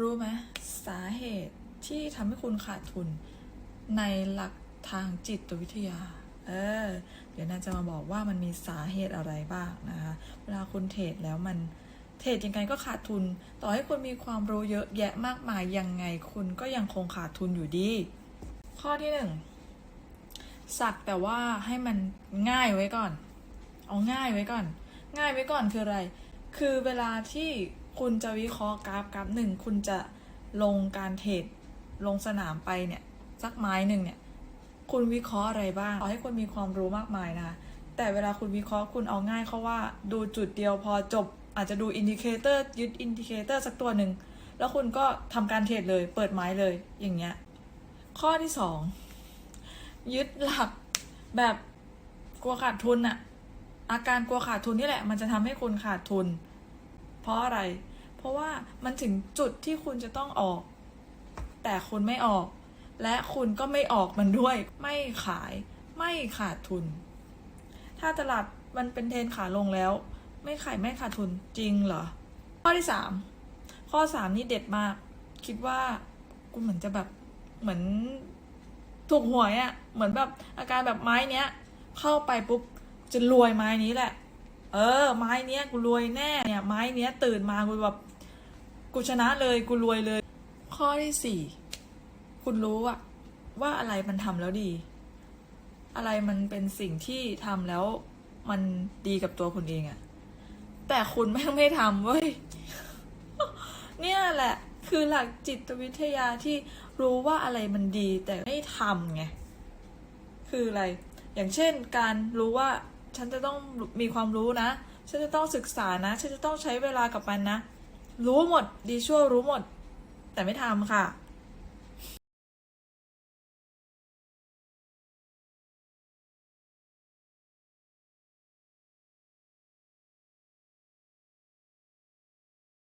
รู้ไหมสาเหตุที่ทำให้คุณขาดทุนในหลักทางจิตวิทยา เออ เดี๋ยวน่าจะมาบอกว่ามันมีสาเหตุอะไรบ้างนะคะ เวลาคุณเทรดแล้วมันเทรดยังไงก็ขาดทุน ต่อให้คุณมีความรู้เยอะแยะมากมายยังไงคุณก็ยังคงขาดทุนอยู่ดี ข้อที่หนึ่งสักแต่ว่าให้มันง่ายไว้ก่อน เอาง่ายไว้ก่อน ง่ายไว้ก่อนคืออะไร คือเวลาที่ คุณจะวิเคราะห์กราฟกราฟหนึ่งคุณจะลงการเทรดลงสนามไปเนี่ยสักไม้หนึ่งเนี่ยคุณวิเคราะห์อะไรบ้างขอให้คุณมีความรู้มากมายนะคะแต่เวลาคุณวิเคราะห์คุณเอาง่ายเขาว่า ดูจุดเดียวพอจบ อาจจะดูอินดิเคเตอร์ยึดอินดิเคเตอร์สักตัวหนึ่งแล้วคุณก็ทำการเทรดเลย เปิดไม้เลยอย่างเงี้ยข้อที่สองยึดหลักแบบกลัวขาดทุนอะอาการกลัวขาดทุนนี่แหละ มันจะทำให้คุณขาดทุน เพราะอะไร เพราะว่ามันถึงจุดที่คุณจะต้องออก แต่คุณไม่ออก และคุณก็ไม่ออกมันด้วย ไม่ขาย ไม่ขาดทุน ถ้าตลาดมันเป็นเทรนขาลงแล้ว ไม่ขายไม่ขาดทุนจริงเหรอ ข้อที่สามข้อสามนี่เด็ดมาก คิดว่ากูเหมือนจะแบบเหมือนถูกหวยอะ่ะ เหมือนแบบอาการแบบไม้เนี้ย เข้าไปปุ๊บจะรวยไม้นี้แหละ เออ ไม้เนี้ยกูรวยแน่เนี่ยไม้เนี้ยตื่นมากูแบบกูชนะเลยกูรวยเลย ข้อที่สี่คุณรู้อะว่าอะไรมันทำแล้วดี อะไรมันเป็นสิ่งที่ทำแล้วมันดีกับตัวคุณเองอะแต่คุณไม่ไม่ทำเว้ย เนี่ยแหละ คือหลักจิตวิทยาที่รู้ว่าอะไรมันดีแต่ไม่ทำไง คืออะไร อย่างเช่นการรู้ว่า ฉันจะต้องมีความรู้นะ ฉันจะต้องศึกษานะ ฉันจะต้องใช้เวลากับมันนะ รู้หมด ดีชั่วรู้หมด แต่ไม่ทำค่ะ